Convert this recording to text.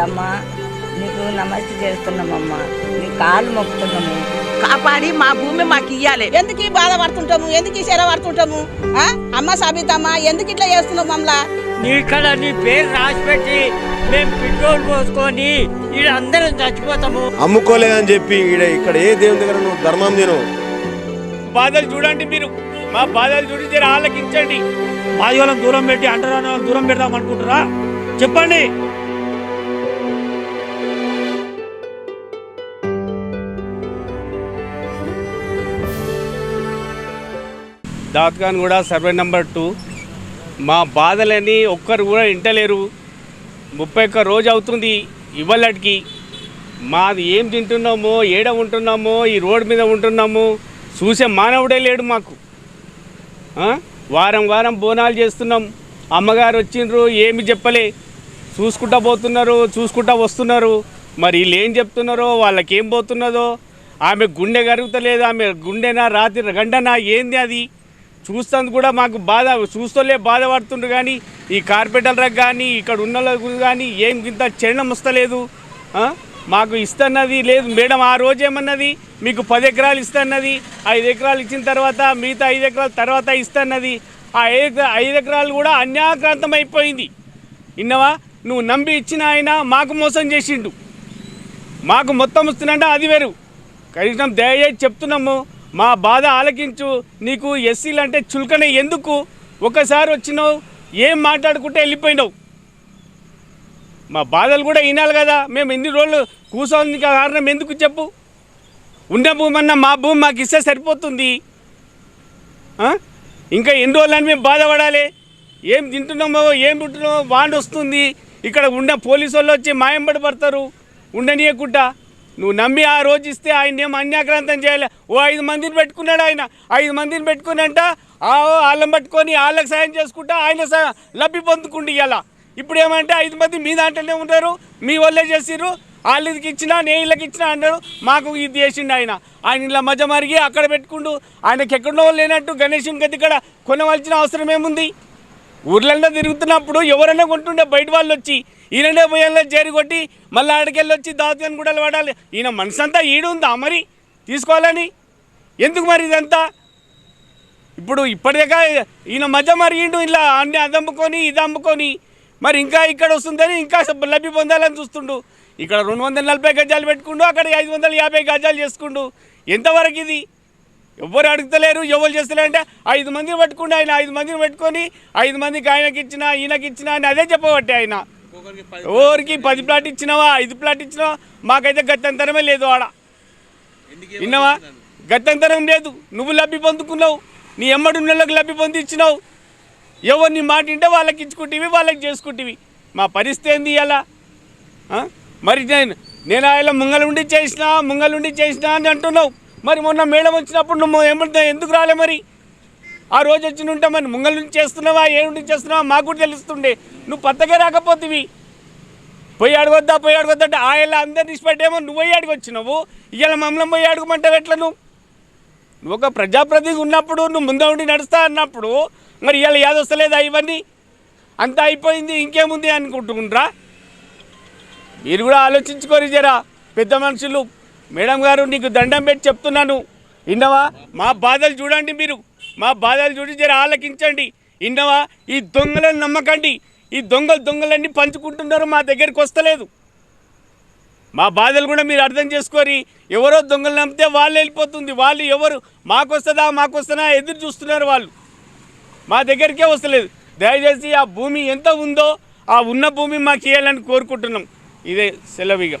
అమ్మ సబితమ్మ నీకు నమస్తే చేస్తున్నామమ్మా నీ కాలు మొక్కుతున్నాము. కాపాడి మా భూమి మాకు ఇయ్యాలి. ఎందుకు ఈ బాధ పడుతుంటాము? ఎందుకు ఈ శర పడుతుంటాము? అమ్మ సాబితమ్మ ఎందుకు ఇట్లా చేస్తున్నావు మమ్మల్ని? నీ ఇక్కడ నీ పేరు రాసి పెట్టి మేము పెట్రోల్ పోసుకొని అందరం చచ్చిపోతాము. అమ్ముకోలేదని చెప్పి ఈడ ఇక్కడ ఏ దేవుని దగ్గర నువ్వు ధర్మం తిను బాధలు చూడండి మీరు. మా బాధలు జర ఆలకించండి. మాది వాళ్ళని దూరం పెట్టి అంటారా దూరం పెడదాం అనుకుంటారా చెప్పండి. దాత్గాన్ కూడా సర్వే నెంబర్ టూ. మా బాధలని ఒక్కరు కూడా వింటలేరు. ముప్పై ఒక్క రోజు అవుతుంది ఇవ్వలటికి. మాది ఏం తింటున్నామో ఏడ ఉంటున్నామో ఈ రోడ్డు మీద ఉంటున్నాము చూసే మానవుడే లేడు మాకు. వారం వారం బోనాలు చేస్తున్నాం. అమ్మగారు వచ్చిండ్రు ఏమి చెప్పలే. చూసుకుంటా పోతున్నారు చూసుకుంటా వస్తున్నారు. మరి వీళ్ళు ఏం చెప్తున్నారో వాళ్ళకేం పోతున్నదో ఆమె గుండె కరుగుతలేదు ఆమె గుండెనా రాత్రి గండనా ఏంది అది? చూస్తుంది కూడా మాకు బాధ చూస్తలే బాధపడుతుండ్రు కానీ ఈ కార్పెంటర్లకు కానీ ఇక్కడ ఉన్న కానీ ఏం ఇంత చరణం వస్తలేదు. మాకు ఇస్తున్నది లేదు. మేడం ఆ రోజు ఏమన్నది? మీకు పది ఎకరాలు ఇస్తున్నది. ఐదు ఎకరాలు ఇచ్చిన తర్వాత మిగతా ఐదు ఎకరాల తర్వాత ఇస్తున్నది. ఆ ఐదు ఐదు ఎకరాలు కూడా అన్యాక్రాంతం అయిపోయింది. ఇన్నవా నువ్వు నమ్మి ఇచ్చిన ఆయన మాకు మోసం చేసిండు. మాకు మొత్తం వస్తుందంటే అది వేరు. కనీసం దయచేసి చెప్తున్నాము. మా బాధ ఆలకించు. నీకు ఎస్సీలు అంటే చులకన ఎందుకు? ఒకసారి వచ్చినావు ఏం మాట్లాడుకుంటే వెళ్ళిపోయినావు? మా బాధలు కూడా వినాలి కదా. మేము ఎన్ని రోజులు కూర్చోని కారణం ఎందుకు చెప్పు? ఉన్న భూమి అన్న మా భూమి మాకు ఇస్తే సరిపోతుంది. ఇంకా ఎన్ని రోజులని మేము బాధపడాలి? ఏం తింటున్నామో ఏం తింటున్నామో వాండి వస్తుంది. ఇక్కడ ఉన్న పోలీసు వాళ్ళు వచ్చి మాయంబడి పడతారు. ఉండనీయకుండా. నువ్వు నమ్మి ఆ రోజు ఇస్తే ఆయన ఏం అన్యాక్రాంతం చేయాలి? ఓ ఐదు మందిని పెట్టుకున్నాడు ఆయన. ఐదు మందిని పెట్టుకున్నంట ఆ వాళ్ళని పట్టుకొని వాళ్ళకి సాయం చేసుకుంటా ఆయన సా- లబ్ధి పొందుకుండి ఇలా ఇప్పుడు ఏమంటే ఐదు మంది మీ దాంట్లోనే ఉంటారు మీ వల్లే చేసిర్రు. వాళ్ళకి ఇచ్చినా నేను వీళ్ళకి ఇచ్చినా అన్నారు. మాకు ఇది చేసిండు ఆయన. ఆయన ఇలా మధ్య మరిగి అక్కడ పెట్టుకుంటూ ఆయనకి ఎక్కడో లేనట్టు గణేశం గది ఇక్కడ కొనవలసిన అవసరం ఏముంది? ఊర్లలో తిరుగుతున్నప్పుడు ఎవరైనా కొంటుండే బయట వాళ్ళు వచ్చి ఈయననే భయంలో చేరి కొట్టి మళ్ళీ ఆడికెళ్ళి వచ్చి దావత్యాన్ని కూడా పడాలి ఈయన మనసంతా ఈడు ఈడుందా మరి? తీసుకోవాలని? ఎందుకు మరి ఇదంతా? ఇప్పుడు ఇప్పటిదాకా ఈయన మధ్య మరిగిండు ఇలా అన్ని అది అమ్ముకొని ఇది అమ్ముకొని మరి ఇంకా ఇక్కడ వస్తుందని ఇంకా లబ్ధి పొందాలని చూస్తుండు. ఇక్కడ రెండు వందల నలభై గజాలు పెట్టుకుండు అక్కడ ఐదు వందల యాభై గజాలు చేసుకుండు. ఎంతవరకు ఇది? ఎవ్వరు అడుగుతలేరు ఎవరు చేస్తలేరు అంటే ఐదు మందిని పట్టుకుంటే ఆయన ఐదు మందిని పెట్టుకొని ఐదు మందికి ఆయనకి ఇచ్చిన ఈయనకి ఇచ్చిన అని అదే చెప్పబట్టే ఆయన. ఎవరికి పది ప్లాట్ ఇచ్చినావా ఐదు ప్లాట్ ఇచ్చినావా మాకైతే గత్యంతరమే లేదు ఆడ. విన్నావా? గత్యంతరం లేదు. నువ్వు లబ్ధి పొందుకున్నావు. నీ ఎమ్మడి ఉన్నోళ్ళకి లబ్ధి పొందించినావు ఎవరు నీ మాట వింటే వాళ్ళకి ఇచ్చుకుంటేవి వాళ్ళకి చేసుకుంటేవి. మా పరిస్థితి ఏంది ఇలా మరి నేను నేను ఆయన ముంగలుండి చేసినా ముంగలుండి చేసినా అని అంటున్నావు. మరి మొన్న మేడం వచ్చినప్పుడు నువ్వు ఏమంటే ఎందుకు రాలే మరి? ఆ రోజు వచ్చి ఉంటే మరి ముంగల్ నుంచి చేస్తున్నావా? ఏ నుంచి చేస్తున్నావా? మాకు కూడా తెలుస్తుండే. నువ్వు పత్తగా రాకపోతివి. పోయి అడగొద్దా? పోయి అడగొద్దా అంటే ఆయన అందరినీ ఇష్టపెట్టేమో నువ్వు పోయి అడిగొచ్చినావు ఇవాళ మమ్మల్ని పోయి అడగమంటావు ఎట్లా నువ్వు? నువ్వు ఒక ప్రజాప్రతినిధి ఉన్నప్పుడు నువ్వు ముందు ఉండి నడుస్తా అన్నప్పుడు మరి ఇవాళ యాద ఇవన్నీ? అంతా అయిపోయింది ఇంకేముంది అనుకుంటున్నారా? మీరు కూడా ఆలోచించుకోరు జరా పెద్ద మనుషులు. మేడం గారు నీకు దండం పెట్టి చెప్తున్నాను. విన్నవా? మా బాధలు చూడండి మీరు. మా బాధలు చూసి జర ఆలకించండి. విన్నవా? ఈ దొంగలను నమ్మకండి. ఈ దొంగలు దొంగలన్నీ పంచుకుంటున్నారు మా దగ్గరికి వస్తలేదు. మా బాధలు కూడా మీరు అర్థం చేసుకోరి ఎవరో దొంగలు నమ్మితే వాళ్ళు వెళ్ళిపోతుంది. వాళ్ళు ఎవరు? మాకొస్తుందా మాకొస్తుందా ఎదురు చూస్తున్నారు వాళ్ళు. మా దగ్గరికే వస్తలేదు. దయచేసి ఆ భూమి ఎంత ఉందో ఆ ఉన్న భూమి మాకు ఇవ్వాలని కోరుకుంటున్నాం. ఇదే సెలవిగా